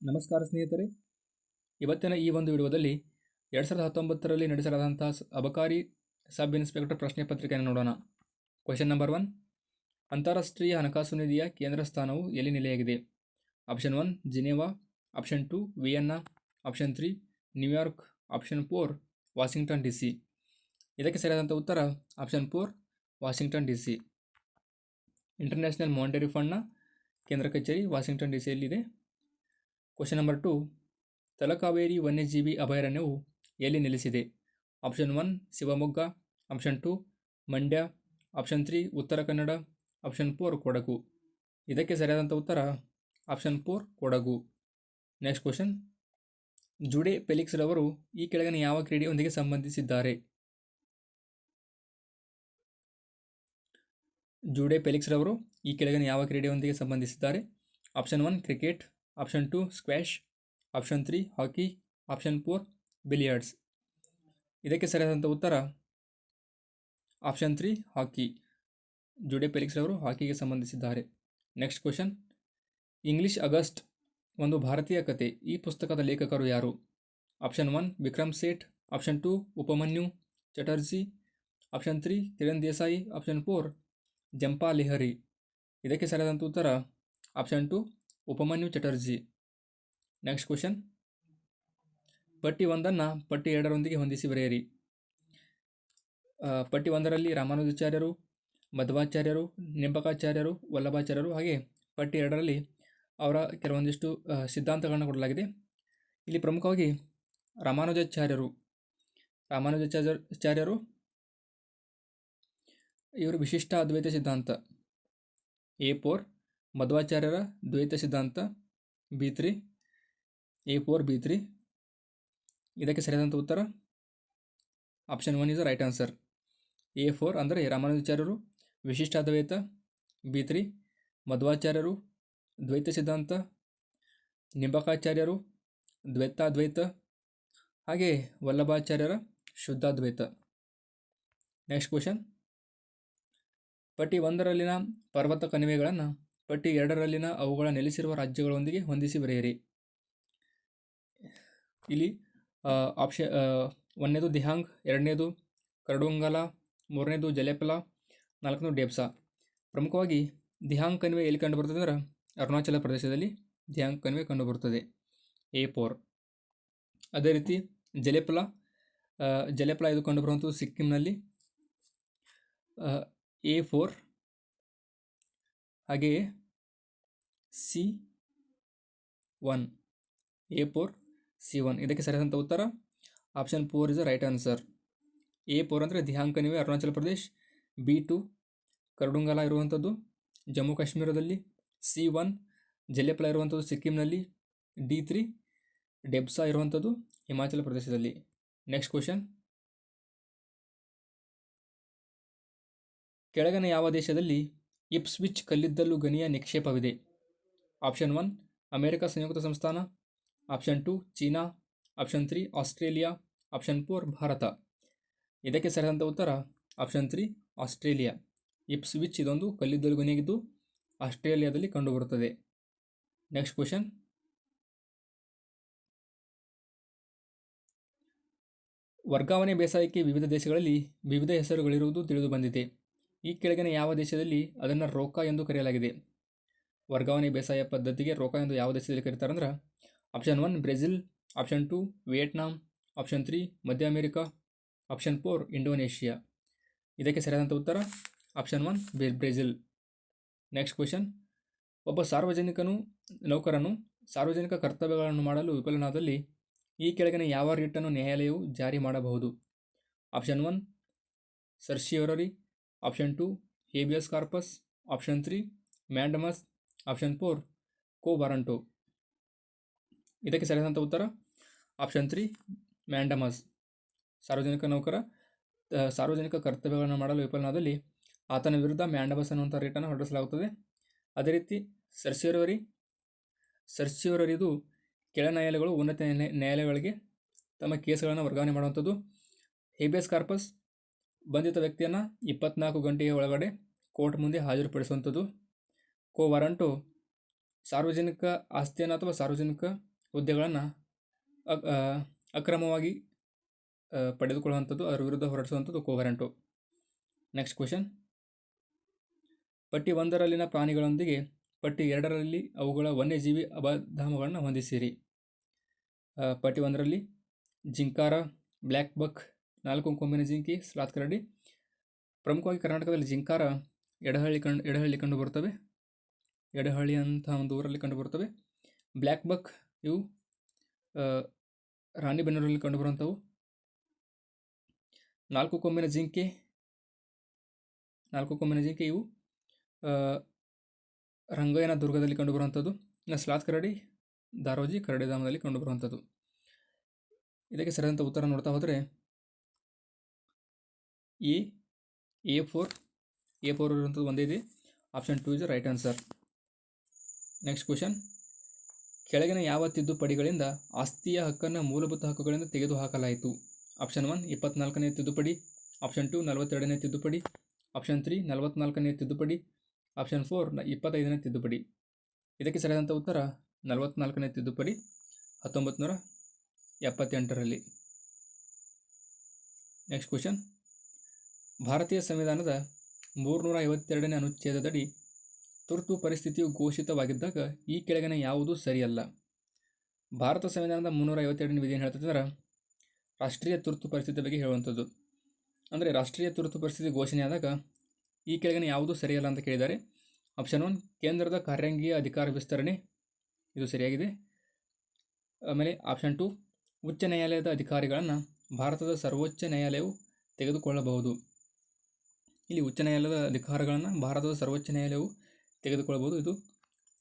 ನಮಸ್ಕಾರ ಸ್ನೇಹಿತರೆ. ಇವತ್ತಿನ ಈ ಒಂದು ವಿಡಿಯೋದಲ್ಲಿ ಎರಡು ಸಾವಿರದ ಹತ್ತೊಂಬತ್ತರಲ್ಲಿ ನಡೆಸಲಾದಂಥ ಅಬಕಾರಿ ಸಬ್ ಇನ್ಸ್ಪೆಕ್ಟರ್ ಪ್ರಶ್ನೆ ಪತ್ರಿಕೆಯನ್ನು ನೋಡೋಣ. ಕ್ವಶನ್ ನಂಬರ್ ಒನ್ ಅಂತಾರಾಷ್ಟ್ರೀಯ ಹಣಕಾಸು ನಿಧಿಯ ಕೇಂದ್ರ ಸ್ಥಾನವು ಎಲ್ಲಿ ನೆಲೆಯಾಗಿದೆ? Option one Geneva option two Vienna option three New York option four Washington D C ಇದಕ್ಕೆ ಸರಿಯಾದಂಥ ಉತ್ತರ option four Washington D C international monetary ಫಂಡ್ನ ಕೇಂದ್ರ ಕಚೇರಿ ವಾಷಿಂಗ್ಟನ್ ಡಿ ಸಿಯಲ್ಲಿದೆ ಕ್ವಶನ್ ನಂಬರ್ ಟು ತಲಕಾವೇರಿ ವನ್ಯಜೀವಿ ಅಭಯಾರಣ್ಯವು ಎಲ್ಲಿ ನೆಲೆಸಿದೆ? Option one Shivamogga. Option two Mandya. Option three Uttara Kannada. Option four Kodagu. ಇದಕ್ಕೆ ಸರಿಯಾದಂಥ ಉತ್ತರ option four Kodagu. Next question Jude Felix ರವರು ಈ ಕೆಳಗಿನ ಯಾವ ಕ್ರೀಡೆಯೊಂದಿಗೆ ಸಂಬಂಧಿಸಿದ್ದಾರೆ? ಜುಡೆ ಫೆಲಿಕ್ಸ್ ರವರು ಈ ಕೆಳಗಿನ ಯಾವ ಕ್ರೀಡೆಯೊಂದಿಗೆ ಸಂಬಂಧಿಸಿದ್ದಾರೆ? Option one cricket. Option two squash option three hockey option four billiards ಇದಕ್ಕೆ ಸರಿಯಾದಂಥ ಉತ್ತರ? Option three hockey Jude Felix ಅವರು ಹಾಕಿಗೆ ಸಂಬಂಧಿಸಿದ್ದಾರೆ. ನೆಕ್ಸ್ಟ್ ಕ್ವಶನ್ ಇಂಗ್ಲಿಷ್ ಆಗಸ್ಟ್ ಒಂದು ಭಾರತೀಯ ಕತೆ. ಈ ಪುಸ್ತಕದ ಲೇಖಕರು ಯಾರು? Option one Vikram Seth option two Upamanyu Chatterjee option three Kiran Desai option four Jhumpa Lahiri ಇದಕ್ಕೆ ಸರಿಯಾದಂಥ ಉತ್ತರ? Option two Upamanyu Chatterjee. Next question ಪಟ್ಟಿ ಒಂದನ್ನು ಪಟ್ಟಿ ಎರಡರೊಂದಿಗೆ ಹೊಂದಿಸಿ ಬರೆಯಿರಿ. ಪಟ್ಟಿ ಒಂದರಲ್ಲಿ ರಾಮಾನುಜಾಚಾರ್ಯರು, ಮಧ್ವಾಚಾರ್ಯರು, ನಿಂಬಕಾಚಾರ್ಯರು, ವಲ್ಲಭಾಚಾರ್ಯರು ಹಾಗೆ ಪಟ್ಟಿ ಎರಡರಲ್ಲಿ ಅವರ ಕೆಲವೊಂದಿಷ್ಟು ಸಿದ್ಧಾಂತಗಳನ್ನು ಕೊಡಲಾಗಿದೆ. ಇಲ್ಲಿ ಪ್ರಮುಖವಾಗಿ ರಾಮಾನುಜಾಚಾರ್ಯರು. ರಾಮಾನುಜಾಚಾರ್ಯರು ಇವರು ವಿಶಿಷ್ಟ ಅದ್ವೈತ ಸಿದ್ಧಾಂತ. ಎ ಫೋರ್ ಮಧ್ವಾಚಾರ್ಯರ ದ್ವೈತ ಸಿದ್ಧಾಂತ B three, A four, B three. ಇದಕ್ಕೆ ಸರಿಯಾದಂಥ ಉತ್ತರ? Option one is right answer. A four ಅಂದರೆ ರಾಮಾನುಜಾಚಾರ್ಯರು ವಿಶಿಷ್ಟ ಅದ್ವೈತ ಬಿ ತ್ರೀ, ಮಧ್ವಾಚಾರ್ಯರು, ದ್ವೈತ ಸಿದ್ಧಾಂತ, ನಿಂಬಕಾಚಾರ್ಯರು, ದ್ವೈತಾದ್ವೈತ, ಹಾಗೆ ವಲ್ಲಭಾಚಾರ್ಯರ ಶುದ್ಧಾದ್ವೈತ. ನೆಕ್ಸ್ಟ್ ಕ್ವಶನ್ ಪಟ್ಟಿ ಒಂದರಲ್ಲಿನ ಪರ್ವತ ಕಣಿವೆಗಳನ್ನು ಪಟ್ಟಿ ಎರಡರಲ್ಲಿನ ಅವುಗಳ ನೆಲೆಸಿರುವ ರಾಜ್ಯಗಳೊಂದಿಗೆ ಹೊಂದಿಸಿ ಬರೆಯಿರಿ. ಇಲ್ಲಿ ಆಪ್ಷ ಒಂದನೇದು ದಿಹಾಂಗ್, ಎರಡನೇದು ಕರಡುಂಗಲ, ಮೂರನೇದು ಜಲೆಪಲ, ನಾಲ್ಕನೇದು ಡೇಪ್ಸಾ ಪ್ರಮುಖವಾಗಿ ದಿಹಾಂಗ್ ಕಣಿವೆ ಎಲ್ಲಿ ಕಂಡುಬರುತ್ತದೆ ಅಂದರೆ ಅರುಣಾಚಲ ಪ್ರದೇಶದಲ್ಲಿ ದಿಹಾಂಗ್ ಕಣಿವೆ ಕಂಡುಬರುತ್ತದೆ ಎ ಫೋರ್. ಅದೇ ರೀತಿ ಜಲೆಪಲ ಜಲೆಪಲ ಇದು ಕಂಡುಬರುವಂಥದ್ದು ಸಿಕ್ಕಿಂನಲ್ಲಿ ಎ ಫೋರ್ ಹಾಗೆಯೇ C one, A four, C one. ಇದಕ್ಕೆ ಸರಿಯಾದಂಥ ಉತ್ತರ? Option four is the right answer. A four ಅಂದರೆ ದಿಹಾಂಕ ಕಣಿವೆ ಅರುಣಾಚಲ ಪ್ರದೇಶ್, ಬಿ ಟು ಕರಡುಂಗಲ ಇರುವಂಥದ್ದು, ಜಮ್ಮು ಕಾಶ್ಮೀರದಲ್ಲಿ, ಸಿ ಒನ್ ಜಲ್ಲೆಪಲ ಇರುವಂಥದ್ದು, ಸಿಕ್ಕಿಂನಲ್ಲಿ, ಡಿ ತ್ರೀ ಡೆಬ್ಸಾ ಇರುವಂಥದ್ದು, ಹಿಮಾಚಲ ಪ್ರದೇಶದಲ್ಲಿ. Next question. ಕೆಳಗನ ಯಾವ ದೇಶದಲ್ಲಿ ಇಪ್ಸ್ವಿಚ್ ಕಲ್ಲಿದ್ದಲು ಗಣಿಯ ನಿಕ್ಷೇಪವಿದೆ. ಆಪ್ಷನ್ ಒನ್ ಅಮೆರಿಕ ಸಂಯುಕ್ತ ಸಂಸ್ಥಾನ. Option two China. Option three Australia. Option four Bharat. ಇದಕ್ಕೆ ಸರಿಯಾದಂಥ ಉತ್ತರ ಆಪ್ಷನ್ ತ್ರೀ ಆಸ್ಟ್ರೇಲಿಯಾ. ಇಪ್ಸ್ವಿಚ್ ಇದೊಂದು ಕಲ್ಲಿದ್ದಲು ಗಣಿಯಾಗಿದ್ದು, ಆಸ್ಟ್ರೇಲಿಯಾದಲ್ಲಿ ಕಂಡುಬರುತ್ತದೆ. ನೆಕ್ಸ್ಟ್ ಕ್ವಶನ್ ವರ್ಗಾವಣೆ ಬೇಸಾಯಕ್ಕೆ ವಿವಿಧ ದೇಶಗಳಲ್ಲಿ ವಿವಿಧ ಹೆಸರುಗಳಿರುವುದು ತಿಳಿದು ಬಂದಿದೆ. ಈ ಕೆಳಗಿನ ಯಾವ ದೇಶದಲ್ಲಿ ಅದನ್ನು ರೋಕ ಎಂದು ಕರೆಯಲಾಗಿದೆ? ವರ್ಗಾವಣೆ ಬೇಸಾಯ ಪದ್ಧತಿಗೆ ರೋಕ ಎಂದು ಯಾವ ದೇಶದಲ್ಲಿ ಕರೀತಾರೆ ಅಂದ್ರೆ option one Brazil option two Vietnam option three ಮಧ್ಯ ಅಮೇರಿಕಾ ಆಪ್ಷನ್ ಫೋರ್ ಇಂಡೋನೇಷಿಯಾ. ಇದಕ್ಕೆ ಸರಿಯಾದಂಥ ಉತ್ತರ option one Brazil. Next question ಒಬ್ಬ ಸಾರ್ವಜನಿಕನು, ನೌಕರನು ಸಾರ್ವಜನಿಕ ಕರ್ತವ್ಯಗಳನ್ನು ಮಾಡಲು ವಿಫಲನಾದಲ್ಲಿ ಈ ಕೆಳಗಿನ ಯಾವ ರಿಟನ್ನು ನ್ಯಾಯಾಲಯವು ಜಾರಿ ಮಾಡಬಹುದು? Option one certiorari option two habeas corpus option three mandamus option four quo warranto ಇದಕ್ಕೆ ಸರಿಯಾದಂಥ ಉತ್ತರ? ಆಪ್ಷನ್ ತ್ರೀ ಮ್ಯಾಂಡಮಸ್ ಸಾರ್ವಜನಿಕ ನೌಕರ ಸಾರ್ವಜನಿಕ ಕರ್ತವ್ಯಗಳನ್ನು ಮಾಡಲು ವಿಫಲನಾದಲ್ಲಿ ಆತನ ವಿರುದ್ಧ ಮ್ಯಾಂಡಮಸ್ ಅನ್ನುವಂಥ ರೇಟನ್ನು ಹೊರಡಿಸಲಾಗುತ್ತದೆ. ಅದೇ ರೀತಿ ಸರ್ಸಿಯವರಿ ಸರ್ಸಿಯವರಿದು ಕೆಳ ನ್ಯಾಯಾಲಯಗಳು ಉನ್ನತ ನ್ಯಾಯ- ನ್ಯಾಯಾಲಯಗಳಿಗೆ ತಮ್ಮ ಕೇಸ್ಗಳನ್ನು ವರ್ಗಾವಣೆ ಮಾಡುವಂಥದ್ದು. ಹೇಬಿಯಸ್ ಕಾರ್ಪಸ್ ಬಂಧಿತ ವ್ಯಕ್ತಿಯನ್ನು ಇಪ್ಪತ್ನಾಲ್ಕು ಗಂಟೆಯ ಒಳಗಡೆ ಕೋರ್ಟ್ ಮುಂದೆ ಹಾಜರುಪಡಿಸುವಂಥದ್ದು. ಕೋ ವಾರಂಟು ಸಾರ್ವಜನಿಕ ಆಸ್ತಿಯನ್ನು ಅಥವಾ ಸಾರ್ವಜನಿಕ ಹುದ್ದೆಗಳನ್ನು ಅಕ್ರಮವಾಗಿ ಪಡೆದುಕೊಳ್ಳುವಂಥದ್ದು, ಅದರ ವಿರುದ್ಧ ಹೊರಡಿಸುವಂಥದ್ದು ಕೋವರೆಂಟು ನೆಕ್ಸ್ಟ್ ಕ್ವೆಶನ್. ಪಟ್ಟಿ ಒಂದರಲ್ಲಿನ ಪ್ರಾಣಿಗಳೊಂದಿಗೆ ಪಟ್ಟಿ ಎರಡರಲ್ಲಿ ಅವುಗಳ ವನ್ಯಜೀವಿ ಅಬಧಾಮಗಳನ್ನು ಹೊಂದಿಸಿರಿ. ಪಟ್ಟಿ ಒಂದರಲ್ಲಿ ಜಿಂಕಾರ, ಬ್ಲ್ಯಾಕ್ ಬಕ್ ನಾಲ್ಕು ಕೊಂಬಿನ ಜಿಂಕಿ, ಸ್ಲಾತ್ ಕರಡಿ. ಪ್ರಮುಖವಾಗಿ ಕರ್ನಾಟಕದಲ್ಲಿ ಜಿಂಕಾರ ಎಡಹಳ್ಳಿ ಕಂಡು ಎಡಹಳ್ಳಿ ಕಂಡು ಬರ್ತವೆ ಎಡಹಳ್ಳಿ ಅಂತ ಒಂದು ಊರಲ್ಲಿ ಕಂಡು ಬರ್ತವೆ ಬ್ಲ್ಯಾಕ್ ಬಕ್ ಇವು ಕಂಡು ಕಂಡುಬರುವಂಥವು ನಾಲ್ಕು ಕೊಂಬಿನ ಜಿಂಕೆ ನಾಲ್ಕು ಕೊಂಬಿನ ಜಿಂಕೆ ಇವು ರಂಗಯ್ಯನ ದುರ್ಗದಲ್ಲಿ ಕಂಡುಬರುವಂಥದ್ದು ಇನ್ನು ಸ್ಲಾತ್ ಕರಡಿ, ದಾರೋಜಿ ಕರಡಿಧಾಮದಲ್ಲಿ ಕಂಡುಬರುವಂಥದ್ದು ಇದಕ್ಕೆ ಸರಿಯಾದಂಥ ಉತ್ತರ ನೋಡ್ತಾ ಹೋದರೆ A A four A four ಇರುವಂಥದ್ದು ಒಂದೇ ಇದೆ. Option two is right answer next question ಕೆಳಗಿನ ಯಾವ ತಿದ್ದುಪಡಿಗಳಿಂದ ಆಸ್ತಿಯ ಹಕ್ಕನ್ನು ಮೂಲಭೂತ ಹಕ್ಕುಗಳಿಂದ ತೆಗೆದುಹಾಕಲಾಯಿತು? ಆಪ್ಷನ್ ಒನ್ ಇಪ್ಪತ್ನಾಲ್ಕನೇ ತಿದ್ದುಪಡಿ. ಆಪ್ಷನ್ ಟು ನಲವತ್ತೆರಡನೇ ತಿದ್ದುಪಡಿ. ಆಪ್ಷನ್ ತ್ರೀ ನಲವತ್ನಾಲ್ಕನೇ ತಿದ್ದುಪಡಿ. ಆಪ್ಷನ್ ಫೋರ್ ಇಪ್ಪತ್ತೈದನೇ ತಿದ್ದುಪಡಿ. ಇದಕ್ಕೆ ಸರಿಯಾದಂಥ ಉತ್ತರ, ನಲವತ್ನಾಲ್ಕನೇ ತಿದ್ದುಪಡಿ. ಹತ್ತೊಂಬತ್ತು ನೂರ ಎಪ್ಪತ್ತೆಂಟರಲ್ಲಿ. ನೆಕ್ಸ್ಟ್ ಕ್ವಶನ್ ಭಾರತೀಯ ಸಂವಿಧಾನದ ಮೂರುನೂರ ಐವತ್ತೆರಡನೇ ಅನುಚ್ಛೇದದಡಿ ತುರ್ತು ಪರಿಸ್ಥಿತಿಯು ಘೋಷಿತವಾಗಿದ್ದಾಗ ಈ ಕೆಳಗಿನ ಯಾವುದೂ ಸರಿಯಲ್ಲ. ಭಾರತ ಸಂವಿಧಾನದ ಮುನ್ನೂರ ಐವತ್ತೆರಡನೇ ವಿಧಿ ಏನು ಹೇಳ್ತಂದ್ರೆ ರಾಷ್ಟ್ರೀಯ ತುರ್ತು ಪರಿಸ್ಥಿತಿ ಬಗ್ಗೆ ಹೇಳುವಂಥದ್ದು. ಅಂದರೆ ರಾಷ್ಟ್ರೀಯ ತುರ್ತು ಪರಿಸ್ಥಿತಿ ಘೋಷಣೆಯಾದಾಗ ಈ ಕೆಳಗಿನ ಯಾವುದೂ ಸರಿಯಲ್ಲ ಅಂತ ಕೇಳಿದ್ದಾರೆ. ಆಪ್ಷನ್ ಒನ್, ಕೇಂದ್ರದ ಕಾರ್ಯಾಂಗೀಯ ಅಧಿಕಾರ ವಿಸ್ತರಣೆ. ಇದು ಸರಿಯಾಗಿದೆ. ಆಮೇಲೆ ಆಪ್ಷನ್ ಟು, ಉಚ್ಚ ನ್ಯಾಯಾಲಯದ ಅಧಿಕಾರಿಗಳನ್ನು ಭಾರತದ ಸರ್ವೋಚ್ಚ ನ್ಯಾಯಾಲಯವು ತೆಗೆದುಕೊಳ್ಳಬಹುದು. ಇಲ್ಲಿ ಉಚ್ಚ ನ್ಯಾಯಾಲಯದ ಅಧಿಕಾರಗಳನ್ನು ಭಾರತದ ಸರ್ವೋಚ್ಚ ನ್ಯಾಯಾಲಯವು ತೆಗೆದುಕೊಳ್ಳಬಹುದು ಇದು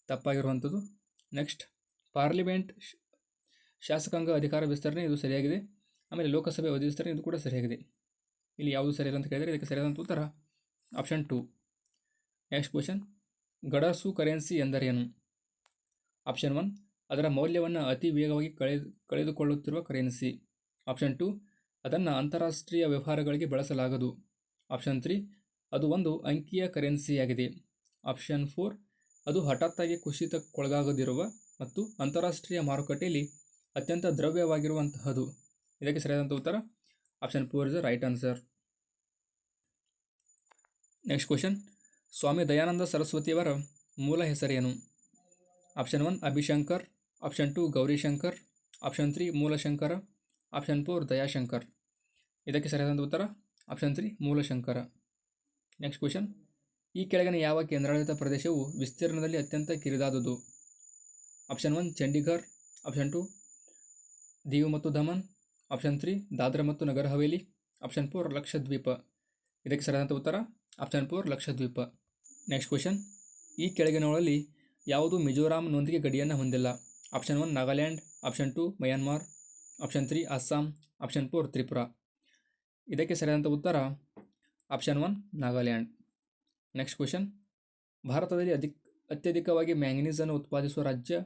ತಪ್ಪಾಗಿರುವಂಥದ್ದು. ನೆಕ್ಸ್ಟ್, ಪಾರ್ಲಿಮೆಂಟ್ ಶಾಸಕಾಂಗ ಅಧಿಕಾರ ವಿಸ್ತರಣೆ ಇದು ಸರಿಯಾಗಿದೆ. ಆಮೇಲೆ ಲೋಕಸಭೆ ಅವಧಿ ವಿಸ್ತರಣೆ ಇದು ಕೂಡ ಸರಿಯಾಗಿದೆ. ಇಲ್ಲಿ ಯಾವುದು ಸರಿಯಿಲ್ಲ ಅಂತ ಕೇಳಿದರೆ ಇದಕ್ಕೆ ಸರಿಯಾದಂಥ ಉತ್ತರ ಆಪ್ಷನ್ ಟು. ನೆಕ್ಸ್ಟ್ ಕ್ವಶನ್, ಗಡಸು ಕರೆನ್ಸಿ ಎಂದರೇನು? ಆಪ್ಷನ್ ಒನ್, ಅದರ ಮೌಲ್ಯವನ್ನು ಅತಿ ವೇಗವಾಗಿ ಕಳೆದು ಕಳೆದುಕೊಳ್ಳುತ್ತಿರುವ ಕರೆನ್ಸಿ. ಆಪ್ಷನ್ ಟು, ಅದನ್ನು ಅಂತಾರಾಷ್ಟ್ರೀಯ ವ್ಯವಹಾರಗಳಿಗೆ ಬಳಸಲಾಗದು. ಆಪ್ಷನ್ ತ್ರೀ ಅದು ಒಂದು ಅಂಕಿಯ ಕರೆನ್ಸಿಯಾಗಿದೆ ಆಪ್ಷನ್ ಫೋರ್ ಅದು ಹಠಾತ್ತಾಗಿ ಕುಸಿತಕ್ಕೊಳಗಾಗದಿರುವ ಮತ್ತು ಅಂತಾರಾಷ್ಟ್ರೀಯ ಮಾರುಕಟ್ಟೆಯಲ್ಲಿ ಅತ್ಯಂತ ದ್ರವ್ಯವಾಗಿರುವಂತಹದು ಇದಕ್ಕೆ ಸರಿಯಾದಂಥ ಉತ್ತರ? Option four is right answer next question Swami Dayananda ಸರಸ್ವತಿಯವರ ಮೂಲ ಹೆಸರೇನು? Option one Abhishankar. Option two Gaurishankar. Option three Moolshankar. Option four Dayashankar. ಇದಕ್ಕೆ ಸರಿಯಾದಂಥ ಉತ್ತರ? Option three Moolshankar. Next question ಈ ಕೆಳಗಿನ ಯಾವ ಕೇಂದ್ರಾಡಳಿತ ಪ್ರದೇಶವು ವಿಸ್ತೀರ್ಣದಲ್ಲಿ ಅತ್ಯಂತ ಕಿರಿದಾದುದು option one Chandigarh option two Diu ಮತ್ತು ದಮನ್. ಆಪ್ಷನ್ ತ್ರೀ ದಾದ್ರಾ ಮತ್ತು Nagar Haveli. Option four Lakshadweep. ಇದಕ್ಕೆ ಸರಿಯಾದಂಥ ಉತ್ತರ? Option four Lakshadweep. Next question ಈ ಕೆಳಗಿನವುಗಳಲ್ಲಿ ಯಾವುದು ಮಿಜೋರಾಂನೊಂದಿಗೆ ಗಡಿಯನ್ನು ಹೊಂದಿಲ್ಲ? Option one Nagaland. Option two Myanmar. Option three Assam. Option four Tripura. ಇದಕ್ಕೆ ಸರಿಯಾದಂಥ ಉತ್ತರ? Option one Nagaland next question ಭಾರತದಲ್ಲಿ ಅಧಿಕ, ಅತ್ಯಧಿಕವಾಗಿ ಮ್ಯಾಂಗನೀಸನ್ನು ಉತ್ಪಾದಿಸುವ ರಾಜ್ಯ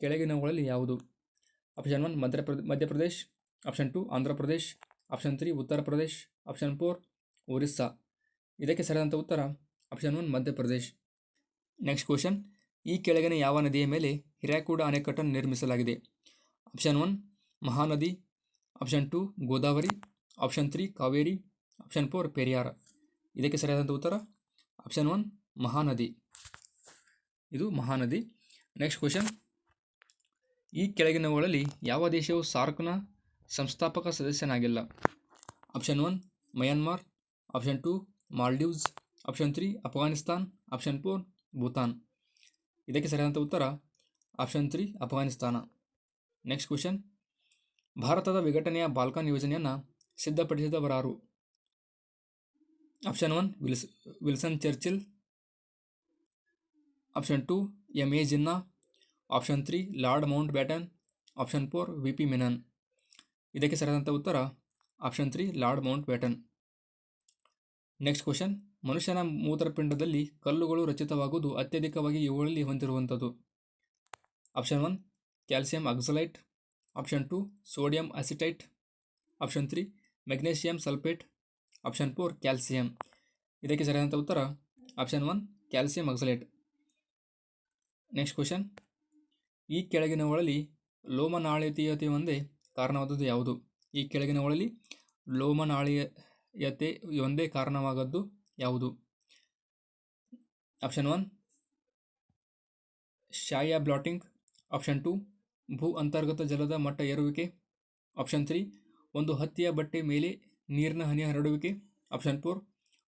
ಕೆಳಗಿನವುಗಳಲ್ಲಿ ಯಾವುದು? Option one ಮಧ್ಯಪ್ರದೇ Madhya Pradesh option two Andhra Pradesh. Option three Uttar Pradesh. Option four Orissa ಇದಕ್ಕೆ ಸರಿಯಾದಂಥ ಉತ್ತರ option one Madhya Pradesh next question ಈ ಕೆಳಗಿನ ಯಾವ ನದಿಯ ಮೇಲೆ ಹಿರಾಕೂಡ ಅಣೆಕಟ್ಟನ್ನು ನಿರ್ಮಿಸಲಾಗಿದೆ? Option one Mahanadi. Option two Godavari. Option three Kaveri. Option four Periyar ಇದಕ್ಕೆ ಸರಿಯಾದಂಥ ಉತ್ತರ ಆಪ್ಷನ್ ಒನ್ ಮಹಾನದಿ ಇದು ಮಹಾನದಿ. ನೆಕ್ಸ್ಟ್ ಕ್ವಶನ್ ಈ ಕೆಳಗಿನವುಗಳಲ್ಲಿ ಯಾವ ದೇಶವು ಸಾರ್ಕ್ನ ಸಂಸ್ಥಾಪಕ ಸದಸ್ಯನಾಗಿಲ್ಲ? Option one Myanmar option two Maldives option three Afghanistan option four Bhutan ಇದಕ್ಕೆ ಸರಿಯಾದಂಥ ಉತ್ತರ option three Afghanistan next question ಭಾರತದ ವಿಘಟನೆಯ ಬಾಲ್ಕನ್ ಯೋಜನೆಯನ್ನು ಸಿದ್ಧಪಡಿಸಿದವರಾರು? Option one wills Wilson Churchill option two M A Jinnah option three lord Mountbatten option four V P Menon ಇದಕ್ಕೆ ಸರಿಯಾದಂಥ ಉತ್ತರ option three lord Mountbatten next question ಮನುಷ್ಯನ ಮೂತ್ರಪಿಂಡದಲ್ಲಿ ಕಲ್ಲುಗಳು ರಚಿತವಾಗುವುದು ಅತ್ಯಧಿಕವಾಗಿ ಇವುಗಳಲ್ಲಿ ಹೊಂದಿರುವಂಥದ್ದು. Option one calcium oxalate option two sodium acetate option three magnesium sulphate option four calcium. ಇದಕ್ಕೆ ಸರಿಯಾದಂಥ ಉತ್ತರ option one calcium oxalate next question. ಈ ಕೆಳಗಿನವುಗಳಲ್ಲಿ ಲೋಮನಾಳೀಯತೆ ಒಂದೇ ಕಾರಣವಾದದ್ದು ಯಾವುದು? ಈ ಕೆಳಗಿನವುಗಳಲ್ಲಿ ಲೋಮನಾಳೀಯತೆ ಒಂದೇ ಕಾರಣವಾಗದ್ದು ಯಾವುದು? ಆಪ್ಷನ್ ಒನ್ ಶಾಯ ಬ್ಲಾಟಿಂಗ್. ಆಪ್ಷನ್ ಟು ಭೂ ಅಂತರ್ಗತ ಜಲದ ಮಟ್ಟ ಏರುವಿಕೆ. ಆಪ್ಷನ್ ತ್ರೀ ಒಂದು ಹತ್ತಿಯ ಬಟ್ಟೆ ಮೇಲೆ ನೀರಿನ ಹನಿ ಹರಡುವಿಕೆ ಆಪ್ಷನ್ ಫೋರ್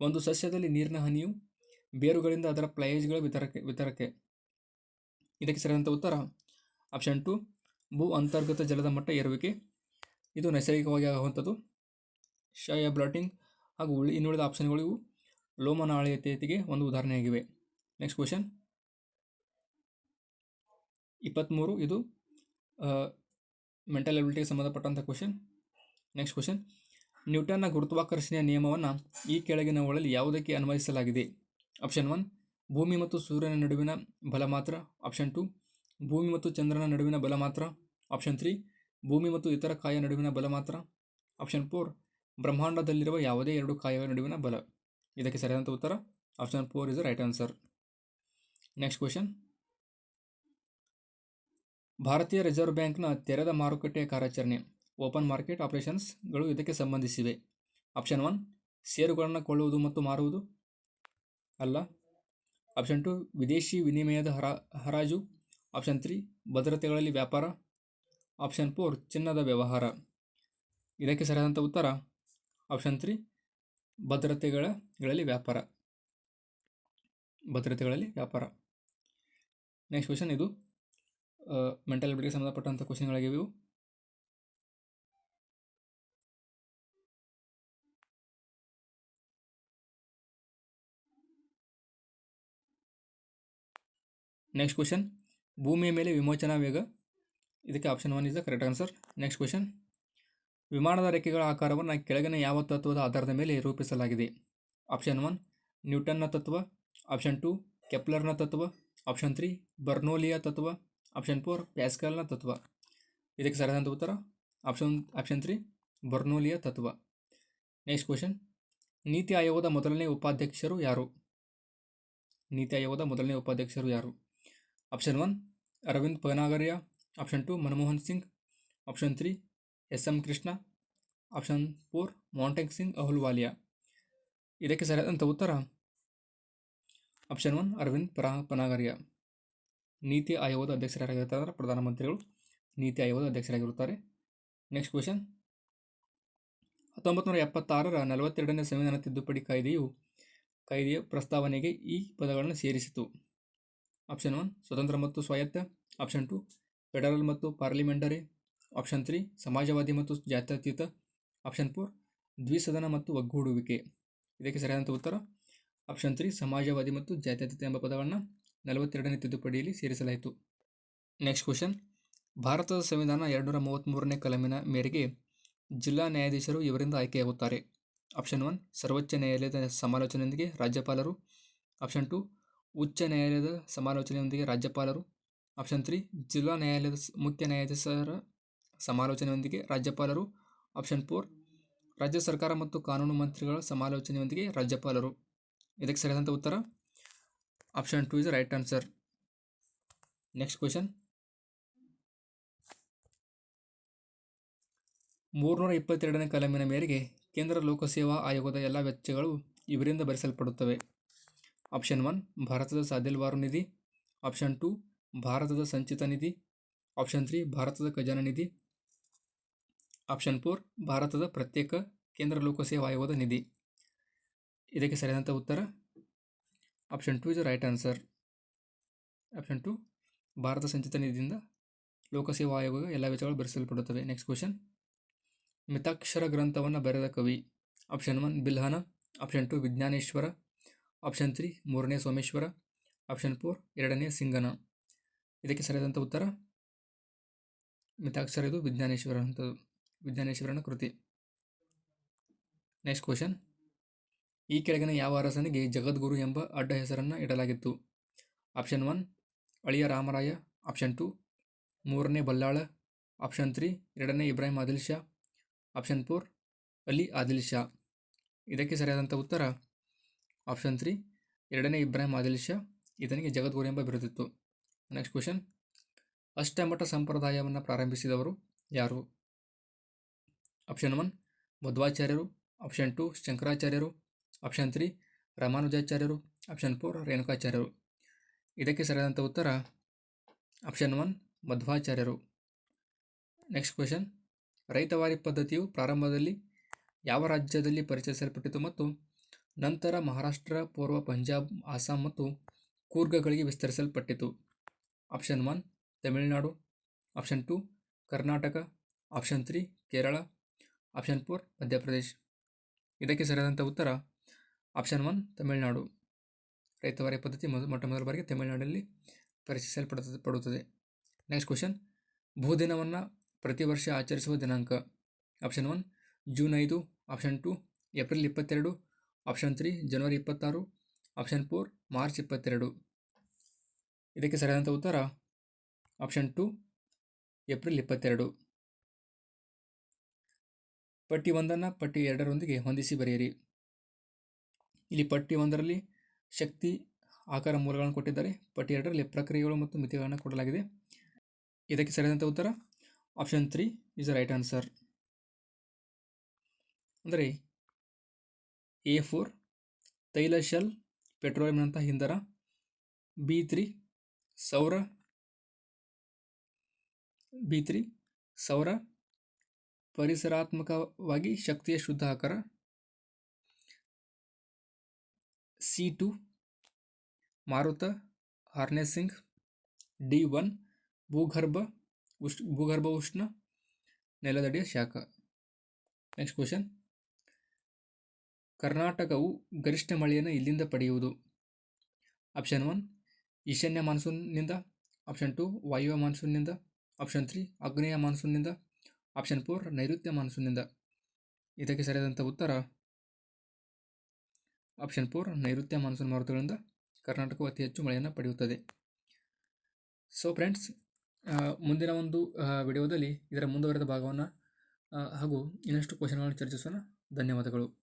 ಒಂದು ಸಸ್ಯದಲ್ಲಿ ನೀರಿನ ಹನಿಯು ಬೇರುಗಳಿಂದ ಅದರ ಪ್ಲಯೇಜ್ಗಳ ವಿತರಕ್ಕೆ ವಿತರಕೆ ಇದಕ್ಕೆ ಸರಿಯಾದಂಥ ಉತ್ತರ ಆಪ್ಷನ್ ಟು ಭೂ ಅಂತರ್ಗತ ಜಲದ ಮಟ್ಟ ಏರುವಿಕೆ. ಇದು ನೈಸರ್ಗಿಕವಾಗಿ ಆಗುವಂಥದ್ದು. ಶಯ ಬ್ಲಾಟಿಂಗ್ ಹಾಗೂ ಉಳಿ, ಇನ್ನುಳಿದ ಆಪ್ಷನ್ಗಳಿಗೂ ಲೋಮನಾಳೀಯತೆಗೆ ಒಂದು ಉದಾಹರಣೆಯಾಗಿವೆ. ನೆಕ್ಸ್ಟ್ ಕ್ವಶನ್ ಇಪ್ಪತ್ತ್ಮೂರು ಇದು ಮೆಂಟಲ್ ಎಬಿಲಿಟಿಗೆ ಸಂಬಂಧಪಟ್ಟಂಥ ಕ್ವಶನ್ ನೆಕ್ಸ್ಟ್ ಕ್ವಶನ್ ನ್ಯೂಟನ್ನ ಗುರುತ್ವಾಕರ್ಷಣೆಯ ನಿಯಮವನ್ನು ಈ ಕೆಳಗಿನವುಗಳಲ್ಲಿ ಯಾವುದಕ್ಕೆ ಅನ್ವಯಿಸಲಾಗಿದೆ? ಆಪ್ಷನ್ ಒನ್ ಭೂಮಿ ಮತ್ತು ಸೂರ್ಯನ ನಡುವಿನ ಬಲ ಮಾತ್ರ. ಆಪ್ಷನ್ ಟು ಭೂಮಿ ಮತ್ತು ಚಂದ್ರನ ನಡುವಿನ ಬಲ ಮಾತ್ರ. ಆಪ್ಷನ್ ತ್ರೀ ಭೂಮಿ ಮತ್ತು ಇತರ ಕಾಯ ನಡುವಿನ ಬಲ ಮಾತ್ರ. ಆಪ್ಷನ್ ಫೋರ್ ಬ್ರಹ್ಮಾಂಡದಲ್ಲಿರುವ ಯಾವುದೇ ಎರಡು ಕಾಯಗಳ ನಡುವಿನ ಬಲ. ಇದಕ್ಕೆ ಸರಿಯಾದ ಉತ್ತರ? Option four is right answer next question ಭಾರತೀಯ ರಿಸರ್ವ್ ಬ್ಯಾಂಕ್ನ ತೆರೆದ ಮಾರುಕಟ್ಟೆಯ ಕಾರ್ಯಾಚರಣೆ. ಓಪನ್ ಮಾರ್ಕೆಟ್ ಆಪರೇಷನ್ಸ್ಗಳು ಇದಕ್ಕೆ ಸಂಬಂಧಿಸಿವೆ. ಆಪ್ಷನ್ ಒನ್, ಷೇರುಗಳನ್ನು ಕೊಳ್ಳುವುದು ಮತ್ತು ಮಾರುವುದು. ಅಲ್ಲ, ಆಪ್ಷನ್ ಟು, ವಿದೇಶಿ ವಿನಿಮಯದ ಹರಾ, ಹರಾಜು. ಆಪ್ಷನ್ ತ್ರೀ, ಭದ್ರತೆಗಳಲ್ಲಿ ವ್ಯಾಪಾರ. ಆಪ್ಷನ್ ಫೋರ್, ಚಿನ್ನದ ವ್ಯವಹಾರ. ಇದಕ್ಕೆ ಸರಿಯಾದಂಥ ಉತ್ತರ, ಆಪ್ಷನ್ ತ್ರೀ, ಭದ್ರತೆಗಳಲ್ಲಿ ವ್ಯಾಪಾರ. ಭದ್ರತೆಗಳಲ್ಲಿ ವ್ಯಾಪಾರ. ನೆಕ್ಸ್ಟ್ ಕ್ವೆಶನ್ ಇದು. ಮೆಂಟಲ್ ಎಬಿಲಿಟಿಗೆ ಸಂಬಂಧಪಟ್ಟಂಥ ಕ್ವಶನ್ಗಳಾಗಿವೆ ಇವು. ನೆಕ್ಸ್ಟ್ ಕ್ವಶನ್ ಭೂಮಿಯ ಮೇಲೆ ವಿಮೋಚನಾ ವೇಗ. ಇದಕ್ಕೆ option one is the correct answer next question ವಿಮಾನದ ರೆಕ್ಕೆಗಳ ಆಕಾರವನ್ನು ಕೆಳಗಿನ ಯಾವ ತತ್ವದ ಆಧಾರದ ಮೇಲೆ ರೂಪಿಸಲಾಗಿದೆ? ಆಪ್ಷನ್ ಒನ್ ನ್ಯೂಟನ್ನ ತತ್ವ. ಆಪ್ಷನ್ ಟು ಕೆಪ್ಲರ್ನ ತತ್ವ. ಆಪ್ಷನ್ ತ್ರೀ ಬರ್ನೋಲಿಯ ತತ್ವ. ಆಪ್ಷನ್ ಫೋರ್ ಪ್ಯಾಸ್ಕಲ್ನ ತತ್ವ. ಇದಕ್ಕೆ ಸರಿಯಾದ ಉತ್ತರ? ಆಪ್ಷನ್ ಆಪ್ಷನ್ ತ್ರೀ ಬರ್ನೋಲಿಯ ತತ್ವ. ನೆಕ್ಸ್ಟ್ ಕ್ವಶನ್ ನೀತಿ ಆಯೋಗದ ಮೊದಲನೇ ಉಪಾಧ್ಯಕ್ಷರು ಯಾರು? ನೀತಿ ಆಯೋಗದ ಮೊದಲನೇ ಉಪಾಧ್ಯಕ್ಷರು ಯಾರು? Option one Arvind Panagariya option two Manmohan Singh option three S M Krishna option four Montek Singh Ahluwalia ಇದಕ್ಕೆ ಸರಿಯಾದಂಥ ಉತ್ತರ? ಆಪ್ಷನ್ ಒನ್ ಅರವಿಂದ್ ಪರಾ ಪನಾಗರಿಯಾ ನೀತಿ ಆಯೋಗದ ಅಧ್ಯಕ್ಷರಾಗಿರ್ತಾರೆ ಪ್ರಧಾನಮಂತ್ರಿಗಳು. ನೀತಿ ಆಯೋಗದ ಅಧ್ಯಕ್ಷರಾಗಿರುತ್ತಾರೆ. ನೆಕ್ಸ್ಟ್ ಕ್ವೆಶನ್ ಹತ್ತೊಂಬತ್ತು ನೂರ ಎಪ್ಪತ್ತಾರರ ನಲವತ್ತೆರಡನೇ ಸಂವಿಧಾನ ತಿದ್ದುಪಡಿ ಕಾಯ್ದೆಯು ಕಾಯ್ದೆಯ ಪ್ರಸ್ತಾವನೆಗೆ ಈ ಪದಗಳನ್ನು ಸೇರಿಸಿತು. ಆಪ್ಷನ್ ಒನ್ ಸ್ವತಂತ್ರ ಮತ್ತು ಸ್ವಾಯತ್ತ ಆಪ್ಷನ್ ಟು ಫೆಡರಲ್ ಮತ್ತು ಪಾರ್ಲಿಮೆಂಟರಿ ಆಪ್ಷನ್ ತ್ರೀ ಸಮಾಜವಾದಿ ಮತ್ತು ಜಾತ್ಯತೀತ ಆಪ್ಷನ್ ಫೋರ್ ದ್ವಿಸದನ ಮತ್ತು ಒಗ್ಗೂಡುವಿಕೆ ಇದಕ್ಕೆ ಸರಿಯಾದಂಥ ಉತ್ತರ ಆಪ್ಷನ್ ತ್ರೀ ಸಮಾಜವಾದಿ ಮತ್ತು ಜಾತ್ಯತೀತ ಎಂಬ ಪದಗಳನ್ನು ನಲವತ್ತೆರಡನೇ ತಿದ್ದುಪಡಿಯಲ್ಲಿ ಸೇರಿಸಲಾಯಿತು. ನೆಕ್ಸ್ಟ್ ಕ್ವಶನ್ ಭಾರತದ ಸಂವಿಧಾನ ಎರಡುನೂರ ಮೂವತ್ತ್ಮೂರನೇ ಕಲಮಿನ ಮೇರೆಗೆ ಜಿಲ್ಲಾ ನ್ಯಾಯಾಧೀಶರು ಇವರಿಂದ ಆಯ್ಕೆಯಾಗುತ್ತಾರೆ. ಆಪ್ಷನ್ ಒನ್ ಸರ್ವೋಚ್ಚ ನ್ಯಾಯಾಲಯದ ಸಮಾಲೋಚನೆಯೊಂದಿಗೆ ರಾಜ್ಯಪಾಲರು. ಆಪ್ಷನ್ ಟು ಉಚ್ಚ ನ್ಯಾಯಾಲಯದ ಸಮಾಲೋಚನೆಯೊಂದಿಗೆ ರಾಜ್ಯಪಾಲರು, ಆಪ್ಷನ್ ತ್ರೀ, ಜಿಲ್ಲಾ ನ್ಯಾಯಾಲಯದ ಮುಖ್ಯ ನ್ಯಾಯಾಧೀಶರ ಸಮಾಲೋಚನೆಯೊಂದಿಗೆ ರಾಜ್ಯಪಾಲರು, ಆಪ್ಷನ್ ಫೋರ್, ರಾಜ್ಯ ಸರ್ಕಾರ ಮತ್ತು ಕಾನೂನು ಮಂತ್ರಿಗಳ ಸಮಾಲೋಚನೆಯೊಂದಿಗೆ ರಾಜ್ಯಪಾಲರು. ಇದಕ್ಕೆ ಸರಿಯಾದಂಥ ಉತ್ತರ? Option two is right answer. Next question. ಮೂರುನೂರ ಇಪ್ಪತ್ತೆರಡನೇ ಕಲಮಿನ ಮೇರೆಗೆ ಕೇಂದ್ರ ಲೋಕಸೇವಾ ಆಯೋಗದ ಎಲ್ಲ ವೆಚ್ಚಗಳು ಇವರಿಂದ ಭರಿಸಲ್ಪಡುತ್ತವೆ. ಆಪ್ಷನ್ ಒನ್ ಭಾರತದ ಸಾದಿಲ್ವಾರು ನಿಧಿ ಆಪ್ಷನ್ ಟು ಭಾರತದ ಸಂಚಿತ ನಿಧಿ ಆಪ್ಷನ್ ತ್ರೀ ಭಾರತದ ಖಜಾನಾ ನಿಧಿ ಆಪ್ಷನ್ ಫೋರ್ ಭಾರತದ ಪ್ರತ್ಯೇಕ ಕೇಂದ್ರ ಲೋಕಸೇವಾ ಆಯೋಗದ ನಿಧಿ ಇದಕ್ಕೆ ಸರಿಯಾದಂಥ ಉತ್ತರ option two is right answer option two Bharat ಸಂಚಿತ ನಿಧಿಯಿಂದ ಲೋಕಸೇವಾ ಆಯೋಗದ ಎಲ್ಲ ವೆಚ್ಚಗಳು ಭರಿಸಲ್ಪಡುತ್ತವೆ ನೆಕ್ಸ್ಟ್ ಕ್ವಶನ್ ಮಿತಾಕ್ಷರ ಗ್ರಂಥವನ್ನು ಬರೆದ ಕವಿ option one Bilhana option two Vijnaneshwara option three ಮೂರನೇ ಸೋಮೇಶ್ವರ. ಆಪ್ಷನ್ ಫೋರ್ ಎರಡನೇ ಸಿಂಗನ. ಇದಕ್ಕೆ ಸರಿಯಾದಂಥ ಉತ್ತರ? ಮಿತಾಕ್ಷರ ಇದು ವಿಜ್ಞಾನೇಶ್ವರ ಅಂಥದ್ದು ವಿಜ್ಞಾನೇಶ್ವರನ ಕೃತಿ. ನೆಕ್ಸ್ಟ್ ಕ್ವಶನ್ ಈ ಕೆಳಗಿನ ಯಾವ ಅರಸನಿಗೆ ಜಗದ್ಗುರು ಎಂಬ ಅಡ್ಡ ಹೆಸರನ್ನು ಇಡಲಾಗಿತ್ತು? ಆಪ್ಷನ್ ಒನ್ ಅಳಿಯ ರಾಮರಾಯ. ಆಪ್ಷನ್ ಟು ಮೂರನೇ ಬಲ್ಲಾಳ. ಆಪ್ಷನ್ ತ್ರೀ ಎರಡನೇ ಇಬ್ರಾಹಿಂ ಆದಿಲ್ ಶಾ ಆಪ್ಷನ್ ಫೋರ್ ಅಲಿ ಆದಿಲ್ ಶಾ ಇದಕ್ಕೆ ಸರಿಯಾದಂಥ ಉತ್ತರ? ಆಪ್ಷನ್ ತ್ರೀ ಎರಡನೇ ಇಬ್ರಾಹಿಂ ಆದಿಲ್ ಶಾ ಈತನಿಗೆ ಜಗದ್ಗುರು ಎಂಬ ಬಿರುದಿತ್ತು. ನೆಕ್ಸ್ಟ್ ಕ್ವಶನ್ ಅಷ್ಟಮಠ ಸಂಪ್ರದಾಯವನ್ನು ಪ್ರಾರಂಭಿಸಿದವರು ಯಾರು? ಆಪ್ಷನ್ ಒನ್ ಮಧ್ವಾಚಾರ್ಯರು. ಆಪ್ಷನ್ ಟು ಶಂಕರಾಚಾರ್ಯರು. ಆಪ್ಷನ್ ತ್ರೀ ರಾಮಾನುಜಾಚಾರ್ಯರು. ಆಪ್ಷನ್ ಫೋರ್ ರೇಣುಕಾಚಾರ್ಯರು. ಇದಕ್ಕೆ ಸರಿಯಾದಂಥ ಉತ್ತರ ಆಪ್ಷನ್ ಒನ್ ಮಧ್ವಾಚಾರ್ಯರು. ನೆಕ್ಸ್ಟ್ ಕ್ವೆಶನ್ ರೈತವಾರಿ ಪದ್ಧತಿಯು ಪ್ರಾರಂಭದಲ್ಲಿ ಯಾವ ರಾಜ್ಯದಲ್ಲಿ ಪರಿಚಯಿಸಲ್ಪಟ್ಟಿತು ಮತ್ತು ನಂತರ ಮಹಾರಾಷ್ಟ್ರ, ಪೂರ್ವ ಪಂಜಾಬ್, ಅಸ್ಸಾಂ ಮತ್ತು ಕೂರ್ಗಗಳಿಗೆ ವಿಸ್ತರಿಸಲ್ಪಟ್ಟಿತು. Option one, Tamil Nadu. Option two, Karnataka. Option three, Kerala. Option four, Madhya Pradesh. ಇದಕ್ಕೆ ಸರಿಯಾದಂಥ ಉತ್ತರ ಆಪ್ಷನ್ ಒನ್, ತಮಿಳುನಾಡು. ರೈತವಾರಿ ಪದ್ಧತಿ ಮೊಟ್ಟ ಮೊದಲ ಬಾರಿಗೆ ತಮಿಳುನಾಡಲ್ಲಿ ಪರಿಚಯಿಸಲ್ಪಡುತ್ತದೆ ಪಡುತ್ತದೆ. ನೆಕ್ಸ್ಟ್ ಕ್ವಶನ್ ಭೂದಿನವನ್ನು ಪ್ರತಿ ವರ್ಷ ಆಚರಿಸುವ ದಿನಾಂಕ. ಆಪ್ಷನ್ ಒನ್, ಜೂನ್ ಐದು. ಆಪ್ಷನ್ ಟು, ಏಪ್ರಿಲ್ ಇಪ್ಪತ್ತೆರಡು. ಆಪ್ಷನ್ ತ್ರೀ ಜನವರಿ ಇಪ್ಪತ್ತಾರು. ಆಪ್ಷನ್ ಫೋರ್ ಮಾರ್ಚ್ ಇಪ್ಪತ್ತೆರಡು. ಇದಕ್ಕೆ ಸರಿಯಾದಂಥ ಉತ್ತರ ಆಪ್ಷನ್ ಟು ಏಪ್ರಿಲ್ ಇಪ್ಪತ್ತೆರಡು. ಪಟ್ಟಿ ಒಂದನ್ನು ಪಟ್ಟಿ ಎರಡರೊಂದಿಗೆ ಹೊಂದಿಸಿ ಬರೆಯಿರಿ. ಇಲ್ಲಿ ಪಟ್ಟಿ ಒಂದರಲ್ಲಿ ಶಕ್ತಿ, ಆಕಾರ ಮೂಲಗಳನ್ನು ಕೊಟ್ಟಿದ್ದಾರೆ. ಪಟ್ಟಿ ಎರಡರಲ್ಲಿ ಪ್ರಕ್ರಿಯೆಗಳು ಮತ್ತು ಮಿತಿಗಳನ್ನು ಕೊಡಲಾಗಿದೆ. ಇದಕ್ಕೆ ಸರಿಯಾದಂಥ ಉತ್ತರ option three is right answer ಅಂದರೆ ಎ ಫೋರ್ ತೈಲ ಶೆಲ್ ಪೆಟ್ರೋಲಿಯಂನಂಥ ಇಂಧನ ಬಿ ತ್ರೀ, ಸೌರ, ಬಿ ತ್ರೀ, ಸೌರ, ಪರಿಸರಾತ್ಮಕವಾಗಿ ಶಕ್ತಿಯ ಶುದ್ಧ ಆಕಾರ, ಸಿ ಟು, ಮಾರುತ, ಹಾರ್ನೆಸಿಂಗ್, ಡಿ ಒನ್, ಭೂಗರ್ಭ ಉಷ್ ಭೂಗರ್ಭ ಉಷ್ಣ, ನೆಲದಡಿಯ ಶಾಖ. ನೆಕ್ಸ್ಟ್ ಕ್ವಶನ್ ಕರ್ನಾಟಕವು ಗರಿಷ್ಠ ಮಳೆಯನ್ನು ಇಲ್ಲಿಂದ ಪಡೆಯುವುದು. ಆಪ್ಷನ್ ಒನ್ ಈಶಾನ್ಯ ಮಾನ್ಸೂನ್ನಿಂದ. ಆಪ್ಷನ್ ಟು ವಾಯುವ್ಯ ಮಾನ್ಸೂನ್ನಿಂದ. ಆಪ್ಷನ್ ತ್ರೀ ಆಗ್ನೇಯ ಮಾನ್ಸೂನ್ನಿಂದ. ಆಪ್ಷನ್ ಫೋರ್ ನೈಋತ್ಯ ಮಾನ್ಸೂನ್ನಿಂದ. ಇದಕ್ಕೆ ಸರಿಯಾದಂಥ ಉತ್ತರ? ಆಪ್ಷನ್ ಫೋರ್ ನೈಋತ್ಯ ಮಾನ್ಸೂನ್ ಮಾರುತಗಳಿಂದ ಕರ್ನಾಟಕವು ಅತಿ ಹೆಚ್ಚು ಮಳೆಯನ್ನು ಪಡೆಯುತ್ತದೆ. ಸೊ ಫ್ರೆಂಡ್ಸ್ ಮುಂದಿನ ಒಂದು ವಿಡಿಯೋದಲ್ಲಿ ಇದರ ಮುಂದುವರೆದ ಭಾಗವನ್ನು ಹಾಗೂ ಇನ್ನಷ್ಟು ಕ್ವಶನ್ಗಳನ್ನು ಚರ್ಚಿಸೋಣ. ಧನ್ಯವಾದಗಳು.